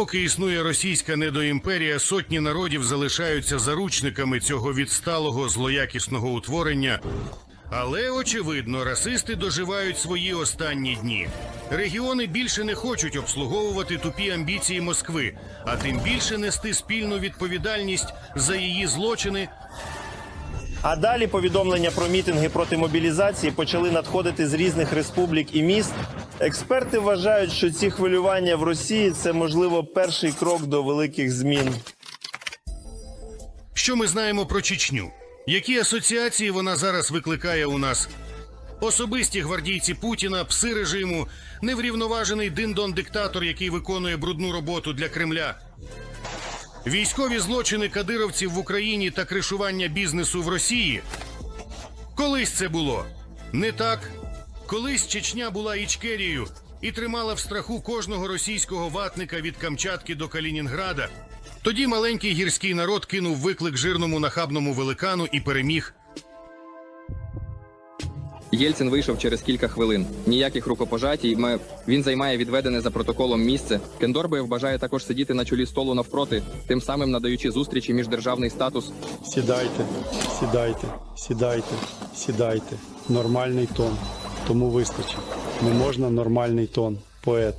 Поки існує російська недоімперія, сотні народів залишаються заручниками цього відсталого злоякісного утворення. Але очевидно, расисти доживають свої останні дні. Регіони більше не хочуть обслуговувати тупі амбіції Москви, а тим більше нести спільну відповідальність за її злочини А далі повідомлення про мітинги проти мобілізації почали надходити з різних республік і міст. Експерти вважають, що ці хвилювання в Росії це можливо перший крок до великих змін. Що ми знаємо про Чечню? Які асоціації вона зараз викликає у нас? Особисті гвардійці Путіна, пси режиму, неврівноважений диндон-диктатор, який виконує брудну роботу для Кремля. Військові злочини кадировців в Україні та кришування бізнесу в Росії. Колись це було не так. Колись Чечня була Ічкерією і тримала в страху кожного російського ватника від Камчатки до Калінінграда. Тоді маленький гірський народ кинув виклик жирному нахабному великану і переміг. Єльцин вийшов через кілька хвилин. Ніяких рукопожатій. Ми... Він займає відведене за протоколом місце. Кендорбаєв бажає також сидіти на чолі столу навпроти, тим самим надаючи зустрічі міждержавний статус. Сідайте, сідайте, сідайте, сідайте. Нормальний тон. Тому вистачить. Не можна нормальний тон. Поет.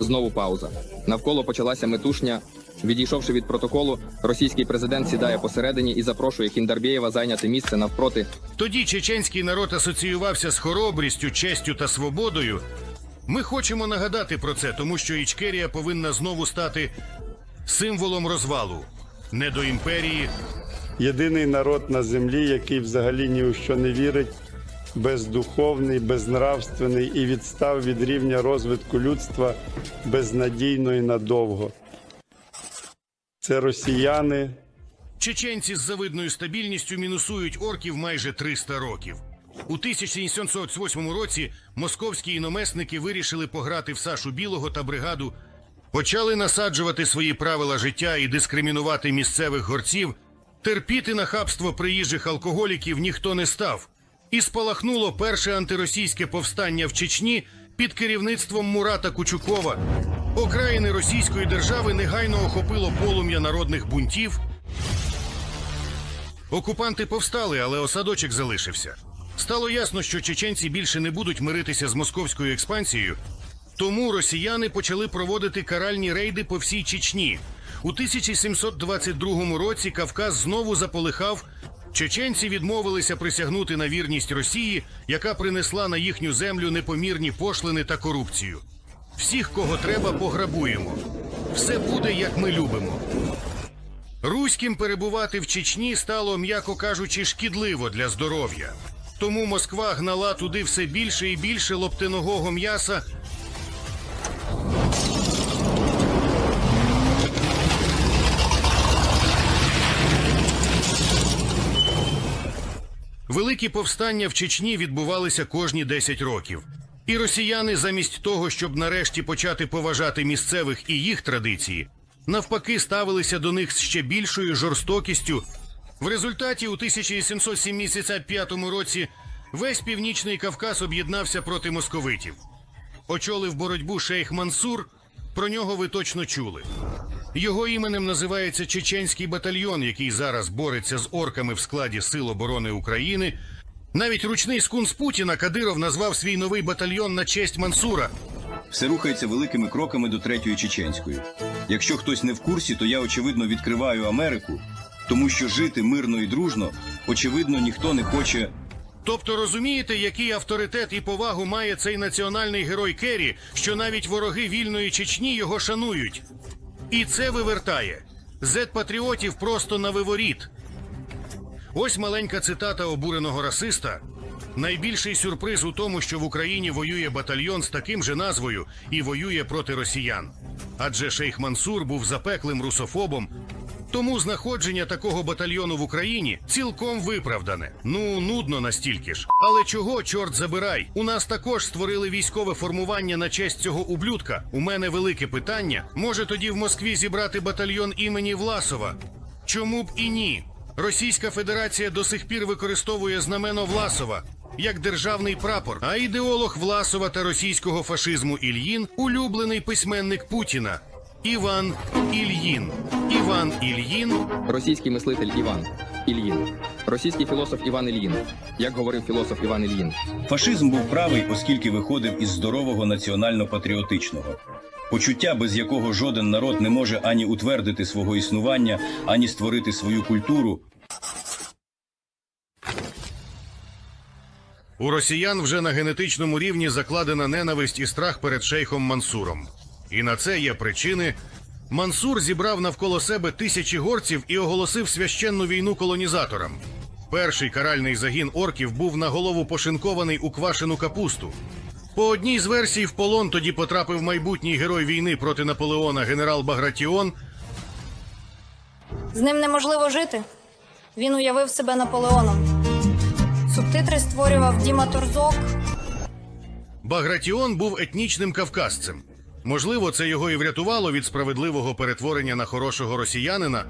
Знову пауза. Навколо почалася метушня. Відійшовши від протоколу, російський президент сідає посередині і запрошує Кіндарбєєва зайняти місце навпроти. Тоді чеченський народ асоціювався з хоробрістю, честю та свободою. Ми хочемо нагадати про це, тому що Ічкерія повинна знову стати символом розвалу не до імперії, Єдиний народ на землі, який взагалі ні у що не вірить, бездуховний, безнравственний і відстав від рівня розвитку людства безнадійно і надовго. Це росіяни, Чеченці з завидною стабільністю мінусують орків майже 300 років. У 1708 році московські іномесники вирішили пограти в Сашу Білого та бригаду, почали насаджувати свої правила життя і дискримінувати місцевих горців. Терпіти нахабство приїжджих алкоголіків ніхто не став. І спалахнуло перше антиросійське повстання в Чечні під керівництвом Мурата Кучукова. Окраїни Російської держави негайно охопило полум'я народних бунтів. Окупанти повстали, але осадочок залишився. Стало ясно, що чеченці більше не будуть миритися з московською експансією, тому росіяни почали проводити каральні рейди по всій Чечні. У 1722 році Кавказ знову заполихав. Чеченці відмовилися присягнути на вірність Росії, яка принесла на їхню землю непомірні пошлини та корупцію. Всіх, кого треба, пограбуємо. Все буде, як ми любимо. Руським перебувати в Чечні стало, м'яко кажучи, шкідливо для здоров'я. Тому Москва гнала туди все більше і більше лоптяного м'яса. Великі повстання в Чечні відбувалися кожні 10 років. І росіяни, замість того, щоб нарешті почати поважати місцевих і їх традиції, навпаки ставилися до них з ще більшою жорстокістю. В результаті у 1775 році весь північний Кавказ об'єднався проти московитів. Очолив боротьбу шейх Мансур. Про нього ви точно чули. Його іменем називається Чеченський батальйон, який зараз бореться з орками в складі Сил оборони України. Навіть ручний скунс Путіна Кадиров назвав свій новий батальйон на честь Мансура. Все рухається великими кроками до третьої чеченської. Якщо хтось не в курсі, то я очевидно відкриваю Америку, тому що жити мирно і дружно, очевидно, ніхто не хоче. Тобто розумієте, який авторитет і повагу має цей національний герой Керрі, що навіть вороги вільної Чечні його шанують. І це вивертає. Зет-патріотів просто на виворіт. Ось маленька цитата обуреного расиста. Найбільший сюрприз у тому, що в Україні воює батальйон з таким же назвою і воює проти росіян. Адже шейх Мансур був запеклим русофобом. Тому знаходження такого батальйону в Україні цілком виправдане. Ну, нудно настільки ж. Але чого, чорт забирай? У нас також створили військове формування на честь цього ублюдка. У мене велике питання. Може тоді в Москві зібрати батальйон імені Власова? Чому б і ні? Російська Федерація до сих пір використовує знамено Власова. як державний прапор. А ідеолог Власова та російського фашизму Ільїн улюблений письменник Путіна Іван Ільїн. Іван Ільїн Російський мислитель Іван Ільїн. Російський філософ Іван Ільїн. Як говорив філософ Іван Ільїн. Фашизм був правий, оскільки виходив із здорового національно-патріотичного. Почуття, без якого жоден народ не може ані утвердити свого існування, ані створити свою культуру, У росіян вже на генетичному рівні закладена ненависть і страх перед шейхом Мансуром. І на це є причини. Мансур зібрав навколо себе тисячі горців і оголосив священну війну колонізаторам. Перший каральний загін орків був на голову пошинкований у квашену капусту. По одній з версій в полон тоді потрапив майбутній герой війни проти Наполеона генерал Багратіон, З ним неможливо жити. Він уявив себе Наполеоном. Субтитри створював Діма Турзок. Багратіон був етнічним кавказцем. Можливо, це його і врятувало від справедливого перетворення на хорошого росіянина,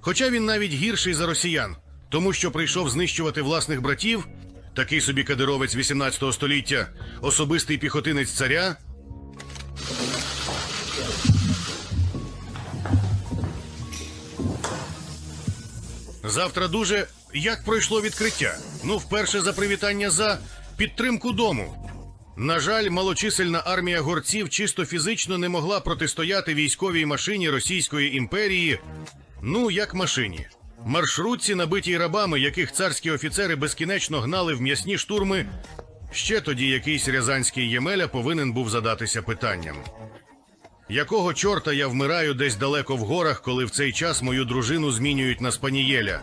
хоча він навіть гірший за росіян, тому що прийшов знищувати власних братів, такий собі кадировець 18 століття, особистий піхотинець царя. Завтра дуже як пройшло відкриття. Ну, вперше за привітання за підтримку дому. На жаль, малочисельна армія горців чисто фізично не могла протистояти військовій машині Російської імперії. Ну, як машині. Маршрутці, набитій рабами, яких царські офіцери безкінечно гнали в м'ясні штурми. Ще тоді якийсь рязанський Ємеля повинен був задатися питанням. Якого чорта я вмираю десь далеко в горах, коли в цей час мою дружину змінюють на спанієля?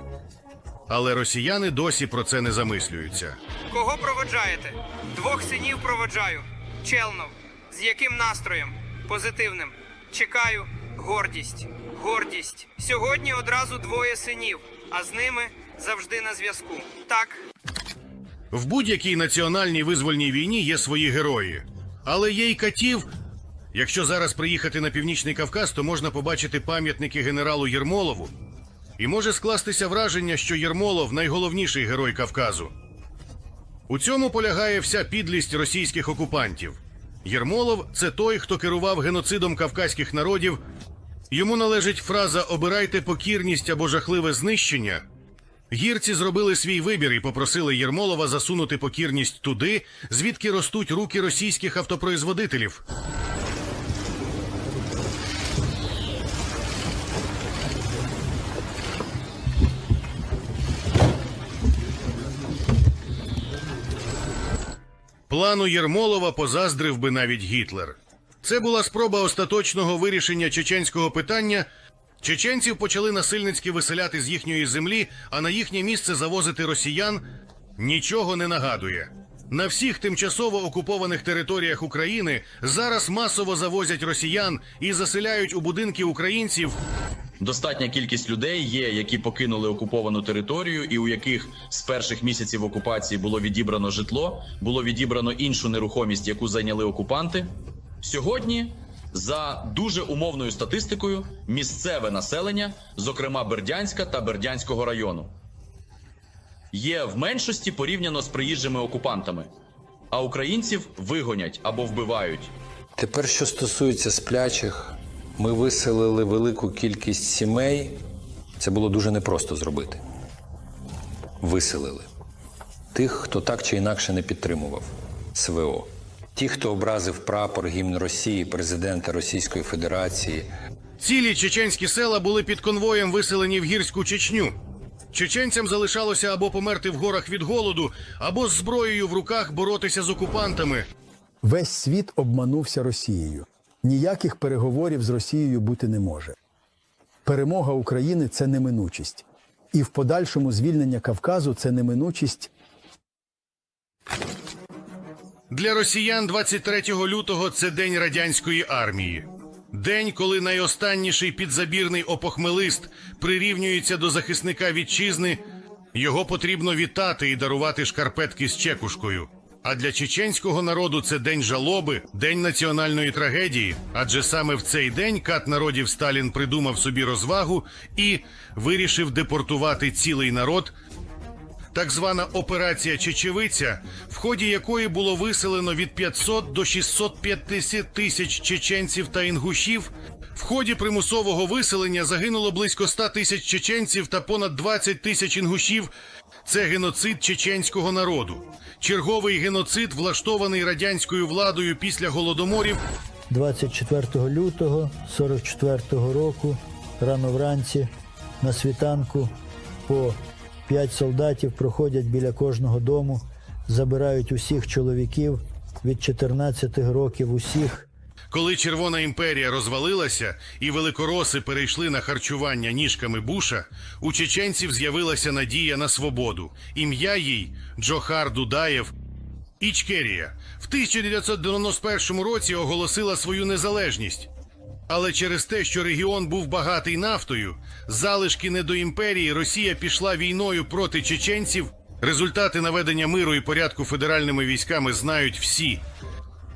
Але росіяни досі про це не замислюються. Кого проводжаєте? Двох синів проводжаю. Челнов. З яким настроєм? Позитивним. Чекаю. Гордість. Гордість. Сьогодні одразу двоє синів, а з ними завжди на зв'язку. Так, В будь-якій національній визвольній війні є свої герої. Але є й катів. Якщо зараз приїхати на північний Кавказ, то можна побачити пам'ятники генералу Єрмолову. І може скластися враження, що Єрмолов найголовніший герой Кавказу. У цьому полягає вся підлість російських окупантів. Єрмолов це той, хто керував геноцидом кавказьких народів. Йому належить фраза Обирайте покірність або жахливе знищення. Гірці зробили свій вибір і попросили Єрмолова засунути покірність туди, звідки ростуть руки російських автопроизводителів. Плану Єрмолова позаздрив би навіть Гітлер. Це була спроба остаточного вирішення чеченського питання. Чеченців почали насильницьки виселяти з їхньої землі, а на їхнє місце завозити росіян. Нічого не нагадує. На всіх тимчасово окупованих територіях України зараз масово завозять росіян і заселяють у будинки українців Достатня кількість людей є, які покинули окуповану територію, і у яких з перших місяців окупації було відібрано житло, було відібрано іншу нерухомість, яку зайняли окупанти. Сьогодні, за дуже умовною статистикою, місцеве населення, зокрема Бердянська та Бердянського району, є в меншості порівняно з приїжджими окупантами, а українців вигонять або вбивають. Тепер, що стосується сплячих, ми виселили велику кількість сімей. Це було дуже непросто зробити. Виселили тих, хто так чи інакше не підтримував СВО. Ті, хто образив прапор, гімн Росії, президента Російської Федерації, Цілі чеченські села були під конвоєм виселені в гірську Чечню. Чеченцям залишалося або померти в горах від голоду, або з зброєю в руках боротися з окупантами. Весь світ обманувся Росією. Ніяких переговорів з Росією бути не може. Перемога України це неминучість. І в подальшому звільнення Кавказу це неминучість Для росіян 23 лютого це день радянської армії. День, коли найостанніший підзабірний опохмелист прирівнюється до захисника вітчизни, його потрібно вітати і дарувати шкарпетки з чекушкою. А для чеченського народу це день жалоби, день національної трагедії. Адже саме в цей день кат народів Сталін придумав собі розвагу і вирішив депортувати цілий народ так звана операція Чечевиця, в ході якої було виселено від 500 до 650 тисяч чеченців та інгушів. В ході примусового виселення загинуло близько 100 тисяч чеченців та понад 20 тисяч інгушів. Це геноцид чеченського народу. Черговий геноцид, влаштований радянською владою після голодоморів, 24 лютого 44-го року, рано вранці, на світанку, по п'ять солдатів проходять біля кожного дому, забирають усіх чоловіків від 14 років усіх. Коли Червона імперія розвалилася і великороси перейшли на харчування ніжками Буша, у чеченців з'явилася надія на свободу. Ім'я їй Джохар Дудаєв. Ічкерія в 1991 році оголосила свою незалежність. Але через те, що регіон був багатий нафтою, залишки недоімперії Росія пішла війною проти чеченців. Результати наведення миру і порядку федеральними військами знають всі.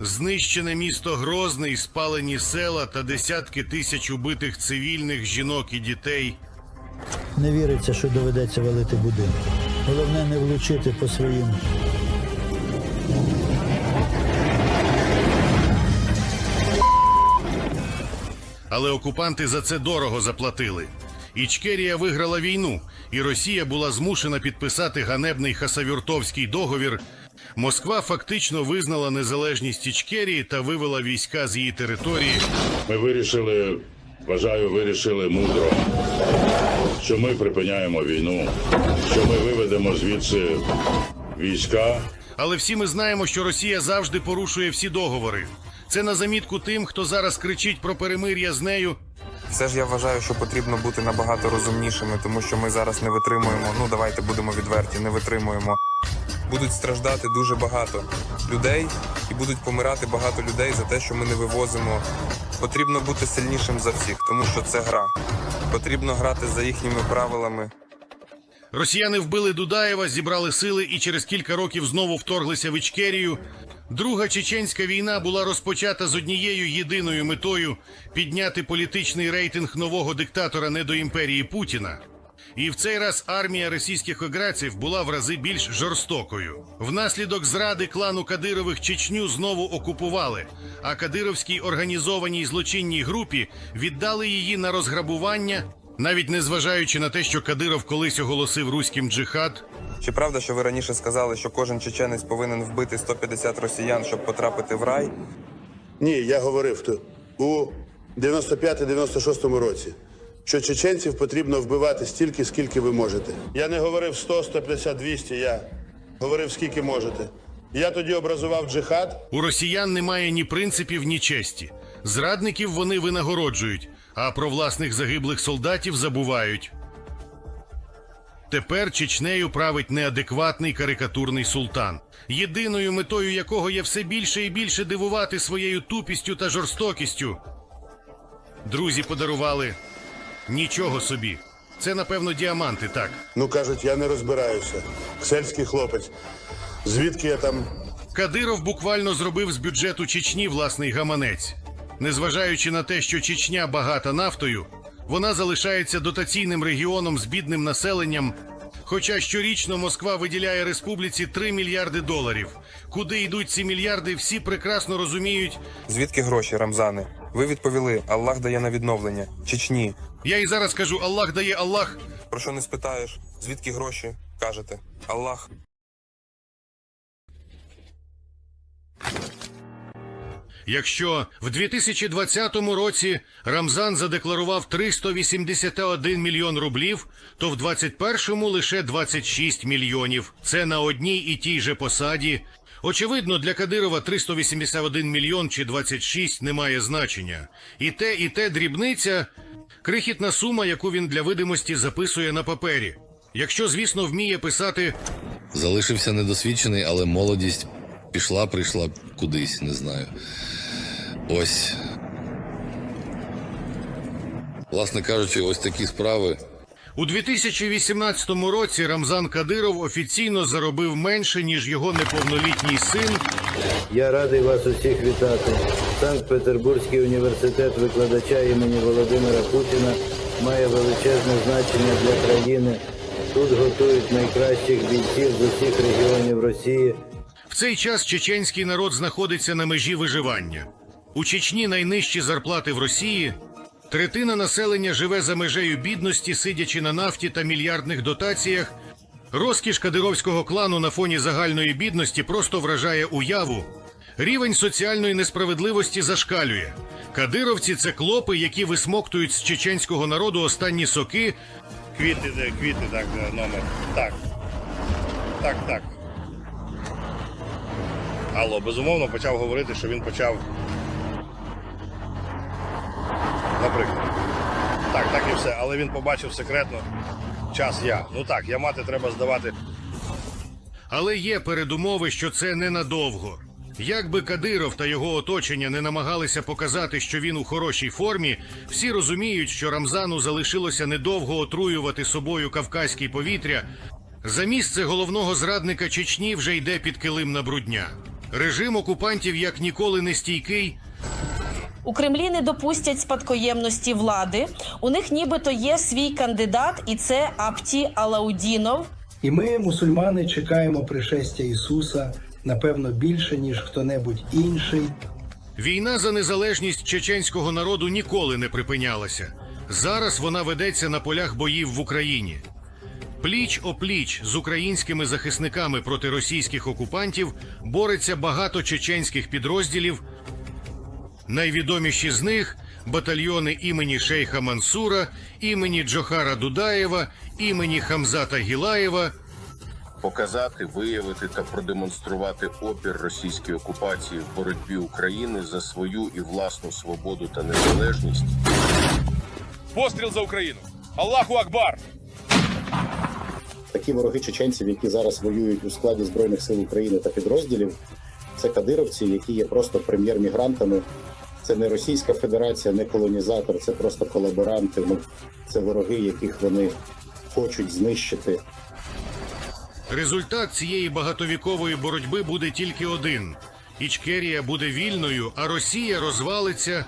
Знищене місто Грозний, спалені села та десятки тисяч убитих цивільних жінок і дітей. Не віриться, що доведеться валити будинки. Головне не влучити по своїм. Але окупанти за це дорого заплатили. Ічкерія виграла війну, і Росія була змушена підписати ганебний Хасавюртовський договір. Москва фактично визнала незалежність Ічкерії та вивела війська з її території. Ми вирішили, вважаю, вирішили мудро, що ми припиняємо війну, що ми виведемо звідси війська. Але всі ми знаємо, що Росія завжди порушує всі договори. Це на замітку тим, хто зараз кричить про перемир'я з нею. Все ж я вважаю, що потрібно бути набагато розумнішими, тому що ми зараз не витримуємо. Ну давайте будемо відверті, не витримуємо. Будуть страждати дуже багато людей, і будуть помирати багато людей за те, що ми не вивозимо. Потрібно бути сильнішим за всіх, тому що це гра. Потрібно грати за їхніми правилами. Росіяни вбили Дудаєва, зібрали сили і через кілька років знову вторглися в Ічкерію. Друга чеченська війна була розпочата з однією єдиною метою підняти політичний рейтинг нового диктатора недоімперії Путіна. І в цей раз армія російських аграців була в рази більш жорстокою. Внаслідок зради клану Кадирових Чечню знову окупували, а кадировській організованій злочинній групі віддали її на розграбування, навіть незважаючи на те, що Кадиров колись оголосив руським джихад. Чи правда, що ви раніше сказали, що кожен чеченець повинен вбити 150 росіян, щоб потрапити в рай? Ні, я говорив то у 95-96 році, що чеченців потрібно вбивати стільки, скільки ви можете. Я не говорив 100, 150, 200, я говорив скільки можете. Я тоді образував джихад. У росіян немає ні принципів, ні честі. Зрадників вони винагороджують, а про власних загиблих солдатів забувають. Тепер Чечнею править неадекватний карикатурний султан, єдиною метою якого є все більше і більше дивувати своєю тупістю та жорстокістю. Друзі подарували нічого собі. Це, напевно, діаманти, так. Ну кажуть, я не розбираюся. Сельський хлопець. Звідки я там Кадиров буквально зробив з бюджету Чечні власний гаманець. Незважаючи на те, що Чечня багата нафтою, вона залишається дотаційним регіоном з бідним населенням. Хоча щорічно Москва виділяє республіці 3 мільярди доларів. Куди йдуть ці мільярди, всі прекрасно розуміють. Звідки гроші, Рамзани? Ви відповіли: Аллах дає на відновлення. Чечні. Я і зараз кажу: Аллах дає Аллах. Про що не спитаєш? Звідки гроші? Кажете. Аллах. Якщо в 2020 році Рамзан задекларував 381 мільйон рублів, то в 2021 лише 26 мільйонів. Це на одній і тій же посаді. Очевидно, для Кадирова 381 мільйон чи 26 не має значення. І те, і те дрібниця крихітна сума, яку він для видимості записує на папері. Якщо, звісно, вміє писати Залишився недосвідчений, але молодість пішла, прийшла кудись, не знаю. Ось. Власне кажучи, ось такі справи. У 2018 році Рамзан Кадиров офіційно заробив менше, ніж його неповнолітній син. Я радий вас усіх вітати. Санкт-Петербурзький університет викладача імені Володимира Путіна має величезне значення для країни Тут готують найкращих бійців з усіх регіонів Росії. В цей час чеченський народ знаходиться на межі виживання. У Чечні найнижчі зарплати в Росії. Третина населення живе за межею бідності, сидячи на нафті та мільярдних дотаціях. Розкіш кадировського клану на фоні загальної бідності просто вражає уяву. Рівень соціальної несправедливості зашкалює. Кадировці це клопи, які висмоктують з чеченського народу останні соки. Квіти, квіти, так, номер. Так. Так, так. Алло, безумовно, почав говорити, що він почав. Наприклад. Так, так і все. Але він побачив секретно. Час я. Ну так, я мати треба здавати. Але є передумови, що це ненадовго. Як би Кадиров та його оточення не намагалися показати, що він у хорошій формі, всі розуміють, що Рамзану залишилося недовго отруювати собою кавказьке повітря. За місце головного зрадника Чечні вже йде під килим на брудня. Режим окупантів як ніколи не стійкий, У Кремлі не допустять спадкоємності влади. У них нібито є свій кандидат, і це Апті Алаудінов. І ми, мусульмани, чекаємо пришестя Ісуса, напевно, більше, ніж хто-небудь інший. Війна за незалежність чеченського народу ніколи не припинялася. Зараз вона ведеться на полях боїв в Україні. Пліч опліч з українськими захисниками проти російських окупантів бореться багато чеченських підрозділів. Найвідоміші з них батальйони імені Шейха Мансура, імені Джохара Дудаєва, імені Хамзата Гілаєва. показати, виявити та продемонструвати опір російській окупації в боротьбі України за свою і власну свободу та незалежність. Постріл за Україну! Аллаху Акбар! Такі вороги чеченців, які зараз воюють у складі збройних сил України та підрозділів, це кадировці, які є просто прем'єр-мігрантами. Це не Російська Федерація, не колонізатор, це просто колаборанти. Ну, це вороги, яких вони хочуть знищити. Результат цієї багатовікової боротьби буде тільки один: Ічкерія буде вільною, а Росія розвалиться